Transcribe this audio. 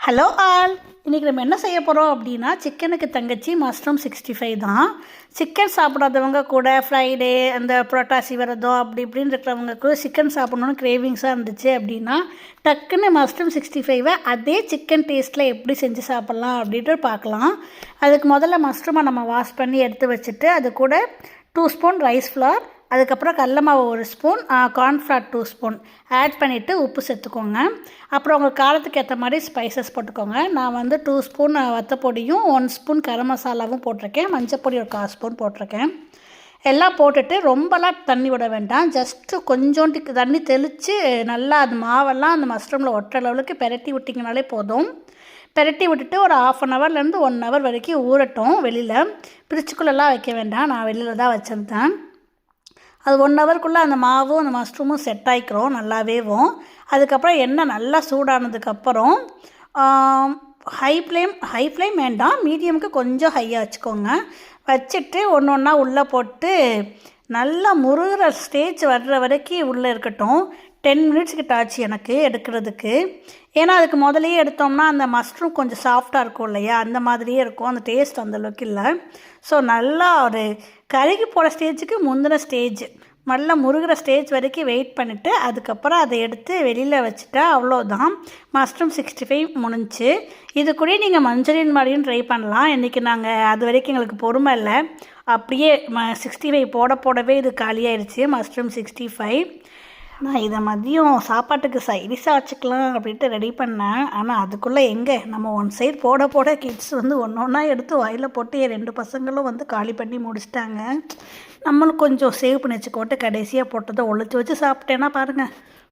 Hello all இன்றைக்கி நம்ம என்ன செய்ய போகிறோம் அப்படின்னா சிக்கனுக்கு தங்கச்சி மஷ்ரூம் சிக்ஸ்டி ஃபைவ் தான். சிக்கன் சாப்பிடாதவங்க கூட ஃப்ரைடே அந்த புரோட்டாசி விரதம் அப்படி இப்படின்னு இருக்கிறவங்க கூட சிக்கன் சாப்பிட்ணுன்னு கிரேவிங்ஸாக இருந்துச்சு அப்படின்னா டக்குன்னு மஷ்ரூம் சிக்ஸ்டி ஃபைவை அதே சிக்கன் டேஸ்ட்டில் எப்படி செஞ்சு சாப்பிட்லாம் அப்படின்ட்டு பார்க்கலாம். அதுக்கு முதல்ல மஷ்ரூமை நம்ம வாஷ் பண்ணி எடுத்து வச்சுட்டு அது கூட டூ ஸ்பூன் ரைஸ் ஃப்ளார் அதுக்கப்புறம் கடல மாவு ஒரு spoon cornflour two spoon add பண்ணிவிட்டு உப்பு சேர்த்துக்கோங்க. அப்புறம் உங்கள் காரத்துக்கு ஏற்ற மாதிரி ஸ்பைசஸ் போட்டுக்கோங்க. நான் வந்து டூ ஸ்பூன் வத்தப்பொடியும் ஒன் ஸ்பூன் கரம் மசாலாவும் போட்டிருக்கேன். மஞ்சப்பொடி ஒரு கால் ஸ்பூன் போட்டிருக்கேன். எல்லாம் போட்டுட்டு ரொம்பலாம் தண்ணி விட வேண்டாம். ஜஸ்ட்டு கொஞ்சோண்டு தண்ணி தெளித்து நல்லா அது மாவெல்லாம் அந்த மஷ்ரூமில் ஒட்டுற லெவலுக்கு பெரட்டி விட்டிங்கனாலே போதும். பெரட்டி விட்டுட்டு ஒரு ஆஃப் அன் ஹவர்லேருந்து ஒன் ஹவர் வரைக்கும் ஊறட்டும் வெளியில். பிரிச்சுக்குள்ளெல்லாம் வைக்க வேண்டாம். நான் வெளியில் தான் வச்சுருந்தேன். அது ஒன் ஹவருக்குள்ளே அந்த மாவும் அந்த மஷ்ரூமும் செட் ஆகிக்கிறோம் நல்லாவேவும் அதுக்கப்புறம் எண்ணெய் நல்லா சூடானதுக்கப்புறம் ஹை ஃப்ளேம் ஹை ஃப்ளேம் வேண்டாம். மீடியமுக்கு கொஞ்சம் ஹையாக வச்சுக்கோங்க. வச்சுட்டு ஒன்று ஒன்றா உள்ளே போட்டு நல்லா முருகிற ஸ்டேஜ் வர்ற வரைக்கும் உள்ளே இருக்கட்டும். டென் மினிட்ஸ் கிட்ட ஆச்சு எனக்கு எடுக்கிறதுக்கு. ஏன்னா அதுக்கு முதலையே எடுத்தோம்னா அந்த மஷ்ரூம் கொஞ்சம் சாஃப்டாக இருக்கும் இல்லையா? அந்த மாதிரியே இருக்கும். அந்த டேஸ்ட் அந்தளவுக்கு இல்லை. ஸோ நல்லா ஒரு கருகி போகிற ஸ்டேஜுக்கு முந்தின ஸ்டேஜ் நல்லா முருகிற ஸ்டேஜ் வரைக்கும் வெயிட் பண்ணிவிட்டு அதுக்கப்புறம் அதை எடுத்து வெளியில் வச்சுட்டா அவ்வளோதான் மஷ்ரூம் சிக்ஸ்டி ஃபைவ் முடிஞ்சு. இது கூட நீங்கள் மஞ்சளின் மாதிரியும் ட்ரை பண்ணலாம். இன்றைக்கி நாங்கள் அது வரைக்கும் எங்களுக்கு பொறுமை இல்லை. அப்படியே ம சிக்ஸ்டி ஃபைவ் போட போடவே இது காலியாயிருச்சு. மஷ்ரூம் சிக்ஸ்டி ஃபைவ் நான் இதை மதியம் சாப்பாட்டுக்கு சைடிஷாக வச்சுக்கலாம் அப்படின்ட்டு ரெடி பண்ணேன். ஆனால் அதுக்குள்ளே எங்கே? நம்ம ஒன் சைடு போட போட கிட்ஸ் வந்து ஒன்று ஒன்றா எடுத்து வாயில் போட்டு என் ரெண்டு பசங்களும் வந்து காலி பண்ணி முடிச்சிட்டாங்க. நம்மளும் கொஞ்சம் சேவ் பண்ணி வச்சுக்கோட்டு கடைசியாக போட்டதை ஒழிச்சு வச்சு சாப்பிட்டேன்னா பாருங்கள்